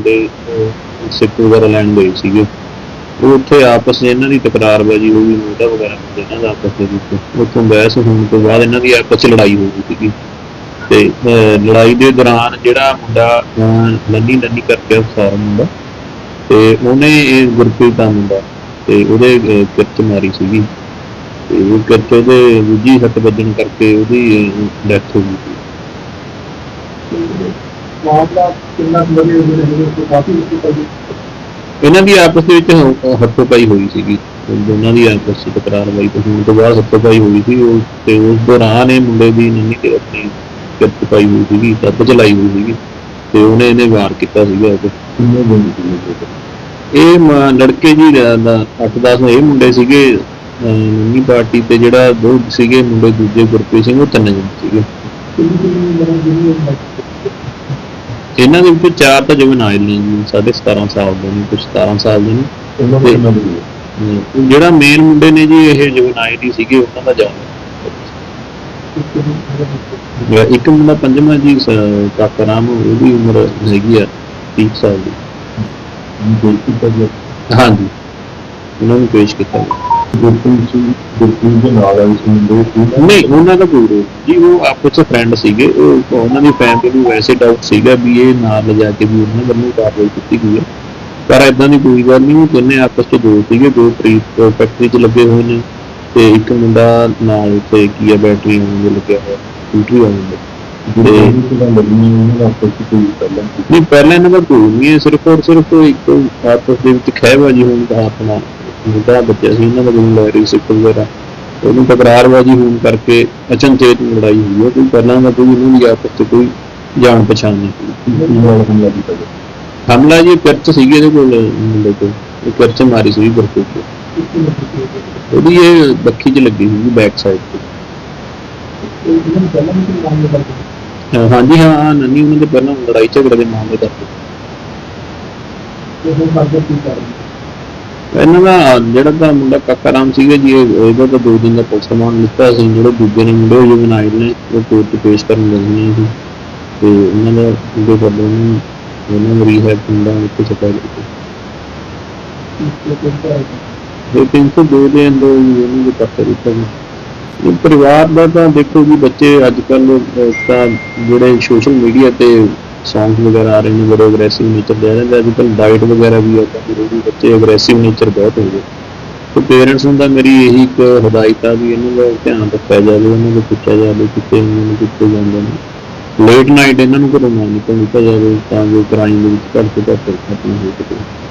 ਮੁੰਡੇ ਅਹ, ਸਿੱਖ ਵਗੈਰਾ ਲੈਣ ਗਏ ਸੀਗੇ। ਉਹ ਉੱਥੇ ਆਪਸ ਵਿੱਚ ਇਹਨਾਂ ਦੀ ਤਕਰਾਰਬਾਜ਼ੀ ਹੋ ਗਈ ਮੋਢਾ ਵਗੈਰਾ ਹੁੰਦੇ ਇਹਨਾਂ ਦਾ ਆਪਸ ਦੇ ਵਿੱਚ। ਉੱਥੋਂ ਬਹਿਸ ਹੋਣ ਤੋਂ ਬਾਅਦ ਇਹਨਾਂ ਦੀ ਆਪਸ 'ਚ ਲੜਾਈ ਹੋ ਗਈ ਸੀਗੀ। ਤੇ ਲੜਾਈ ਦੇ ਦੌਰਾਨ ਜਿਹੜਾ ਮੁੰਡਾ ਅਹ, ਨੰਨੀ ਨੰਨੀ ਕਰਕੇ ਉਸਾਰ ਮੁੰਡਾ ਤੇ ਉਹਨੇ ਇਹ ਗੁਰਪ੍ਰੀਤ ਦਾ ਮੁੰਡਾ ਤੇ ਉਹਦੇ ਅਹ, ਕਿਰਚ ਮਾਰੀ ਸੀਗੀ। ਤੇ ਉਹ ਕਿਰਤ ਉਹਦੇ ਦੂਜੀ ਸੱਟ ਵੱਜਣ ਕਰਕੇ ਉਹਦੀ ਡੈਥ ਹੋ ਗਈ ਸੀ। ਮਾਮਲਾ ਕਿੰਨਾ ਕਾਫੀ ਇਹਨਾਂ ਦੀ ਆਪਸ ਦੇ ਵਿੱਚ ਹੱਥੋਂ ਪਾਈ ਹੋਈ ਸੀਗੀ। ਦੋਨਾਂ ਦੀ ਆਪਸ ਵਿੱਚ ਤਕਰਾਰਬਾਈ ਤੋਂ ਹੋਣ ਤੋਂ ਬਾਅਦ ਹੱਥੋਂ ਪਾਈ ਹੋਈ ਸੀ। ਉਹ ਤੇ ਉਸ ਦੌਰਾਨ ਇਹ ਮੁੰਡੇ ਦੀ ਨੰਨੀ ਤੇ ਆਪਣੀ ਕਿਰਚ ਪਾਈ ਹੋਈ ਸੀਗੀ ਸੱਪ ਚਲਾਈ ਹੋਈ ਸੀਗੀ। ਤੇ ਉਹਨੇ ਇਹਨੇ ਵਾਰ ਕੀਤਾ ਸੀਗਾ ਉਹ ਕਿੰਨੇ ਬੰਦੇ ਕਿੰਨੇ ਇਹ ਲੜਕੇ ਜੀ 8-10 ਇਹ ਮੁੰਡੇ ਸੀਗੇ। ਨੰਨੀ ਪਾਰਟੀ ਤੇ ਜਿਹੜਾ ਦੋ ਸੀਗੇ ਮੁੰਡੇ ਦੂਜੇ ਗੁਰਪ੍ਰੀਤ ਸਿੰਘ ਉਹ ਤਿੰਨ ਜਣੇ ਸੀਗੇ ਕਿੰਨੀ ਕਿੰਨੀ ਮਰਨ ਜਿਹੜੀ ਹੈ ਇਹਨਾਂ ਦੇ ਵਿੱਚੋਂ ਚਾਰ ਤਾਂ ਜੁਵਨਾਈਲ ਨੇ ਜੀ ਸਾਢੇ 17 ਸਾਲ ਦੇ ਨੇ ਕੁਝ 17 ਸਾਲ ਦੇ ਨੇ ਦੀ ਜਿਹੜਾ ਮੇਨ ਮੁੰਡੇ ਨੇ ਜੀ ਇਹ ਜੁਵਨਾਈਲ ਹੀ ਸੀਗੇ ਉਹਨਾਂ ਦਾ ਜਾਣ ਇੱਕ ਮੁੰਡਾ ਪੰਜਵਾਂ ਜੀ ਕਾਕਾ ਰਾਮ ਉਹਦੀ ਉਮਰ ਹੈਗੀ ਆ 30 ਸਾਲ ਦੀ ਹਾਂਜੀ ਉਹਨਾਂ ਨੂੰ ਪੇਸ਼ ਕੀਤਾ ਗਿਆ। ਗੁਰਪ੍ਰੀਤ ਸਿੰਘ ਗੁਰਪ੍ਰੀਤ ਦੇ ਨਾਲ ਆਈ ਸੀ ਦੋ ਸੀ ਨਹੀਂ ਉਹਨਾਂ ਦਾ ਕੋਈ ਰੋਲ ਜੀ ਉਹ ਆਪਸ ਵਿੱਚ ਫਰੈਂਡ ਸੀਗੇ ਉਹ ਉਹਨਾਂ ਦੀ ਫੈਮਿਲੀ ਨੂੰ ਵੈਸੇ ਡਾਊਟ ਸੀਗਾ ਵੀ ਇਹ ਨਾਲ ਲਿਜਾ ਕੇ ਵੀ ਉਹਨਾਂ ਵੱਲੋਂ ਕਾਰਵਾਈ ਕੀਤੀ ਗਈ ਹੈ। ਪਰ ਇਦਾਂ ਦੀ ਕੋਈ ਗੱਲ ਨਹੀਂ ਦੋਨੇ ਆਪਸ ਵਿੱਚ ਦੋ ਸੀਗੇ ਦੋ ਪ੍ਰੀਤ ਫੈਕਟਰੀ 'ਚ ਲੱਗੇ ਹੋਏ ਨੇ ਤੇ ਇੱਕ ਮੁੰਡਾ ਨਾਲ ਉੱਥੇ ਕੀ ਹੈ ਬੈਟਰੀ ਨੂੰ ਲੱਗਿਆ। ਹੋਇਆ ਸਕੂਟਰੀ ਆਉਂਦਾ ਨਹੀਂ ਪਹਿਲਾਂ ਇਹਨਾਂ ਦਾ ਕੋਈ ਨਹੀਂ ਸਿਰਫ ਔਰ ਸਿਰਫ ਇੱਕ ਆਪਸ ਦੇ ਵਿੱਚ ਖਹਿਬਾਜੀ ਹੋਣ ਦਾ ਆਪਣਾ ਮੁੰਡਾ ਬੱਚਾ ਸੀ ਇਹਨਾਂ ਦਾ ਕੋਈ ਲੜਾਈ ਸਿੱਖ ਵਗੈਰਾ। ਉਹਨੂੰ ਤਕਰਾਰਬਾਜੀ ਹੋਣ ਕਰਕੇ ਅਚਨਚੇਤ ਲੜਾਈ ਹੋਈ ਹੈ। ਕੋਈ ਪਹਿਲਾਂ ਦਾ ਕੋਈ ਇਹਨਾਂ ਦੀ ਆਪਸ 'ਚ ਕੋਈ ਜਾਣ ਪਛਾਣ ਨਹੀਂ ਹਮਲਾ ਜੀ ਕਿਰਚ ਸੀਗੀ ਇਹਦੇ ਕੋਲ ਮੁੰਡੇ ਕੋਲ। ਉਹ ਕਿਰਚ ਮਾਰੀ ਸੀ ਗੁਰਪ੍ਰੀਤ ਤੇ ਉਹਦੀ ਇਹ ਬੱਖੀ 'ਚ ਲੱਗੀ ਸੀ ਬੈਕ ਸਾਈਡ ਤੇ। ਹਾਂਜੀ ਹਾਂ ਹਾਂ, ਨੰਨੀ ਉਹਨਾਂ ਦੇ ਪਹਿਲਾਂ ਲੜਾਈ ਝਗੜੇ ਦੇ ਮਾਮਲੇ ਕਰਦੇ ਤੇ ਹੁਣ ਬਾਅਦ ਕੀ ਕਰ ਇਹਨਾਂ ਦਾ ਜਿਹੜਾ ਤਾਂ ਮੁੰਡਾ ਕਾਕਾ ਰਾਮ ਸੀਗਾ ਜੀ ਇਹਦਾ ਤਾਂ ਦੋ ਦਿਨ ਦਾ ਪੁਲਿਸ ਰਿਮਾਂਡ ਲਿੱਤਾ ਸੀ, ਜਿਹੜੇ ਦੂਜੇ ਨੇ ਮੁੰਡੇ ਉਹ ਜੁਵਨਾਈਲ ਨੇ, ਉਹ ਕੋਰਟ 'ਚ ਪੇਸ਼ ਕਰਨ ਲੱਗੇ ਸੀ ਤੇ ਉਹਨਾਂ ਦਾ ਉਹਦੇ ਵੱਲੋਂ ਨੂੰ ਨੂੰ ਰੀਹੈਬ ਪਿੰਡਾਂ ਵਿੱਚ ਸਪਾਈ ਕੀਤੀ ਤੇ 302 ਦੇ ਅੰਦਰ ਉਹਨਾਂ ਦੇ ਪੱਤਰ ਦਿੱਤਾ ਜੀ। ਇਹ ਪਰਿਵਾਰ ਦਾ ਤਾਂ ਦੇਖੋ ਜੀ, ਬੱਚੇ ਅੱਜ ਕੱਲ ਤਾਂ ਜਿਹੜੇ ਸੋਸ਼ਲ ਮੀਡੀਆ ਤੇ ਸੌਂਗ ਵਗੈਰਾ ਆ ਰਹੇ ਨੇ, ਬੜੇ ਅਗਰੈਸਿਵ ਨੇਚਰ ਦੇ ਆ ਰਹੇ ਨੇ, ਅੱਜ ਕੱਲ ਡਾਈਟ ਵਗੈਰਾ ਵੀ ਆ, ਤਾਂ ਵੀ ਬੱਚੇ ਅਗਰੈਸਿਵ ਨੇਚਰ ਬਹੁਤ ਹੋ ਗਏ। ਤੇ ਪੇਰੈਂਟਸ ਨੂੰ ਤਾਂ ਮੇਰੀ ਇਹੀ ਇੱਕ ਹਦਾਇਤ ਆ ਵੀ ਇਹਨਾਂ ਦਾ ਧਿਆਨ ਰੱਖਿਆ ਜਾਵੇ ਉਹਨਾਂ ਨੂੰ ਪੁੱਛਿਆ ਜਾਵੇ ਕਿਤੇ ਇਹਨਾਂ ਨੂੰ ਕਿੱਥੇ ਜਾਂਦੇ ਨੇ। ਲੇਟ ਨਾਈਟ ਇਹਨਾਂ ਨੂੰ ਘਰੋਂ ਨਾ ਨਿਕਲਣ ਦਿੱਤਾ ਜਾਵੇ, ਤਾਂ ਜੋ ਕ੍ਰਾਈਮ ਦੇ ਵਿੱਚ ਘੱਟ ਤੋਂ ਘੱਟ ਖਤਮ ਹੋ ਸਕੇ।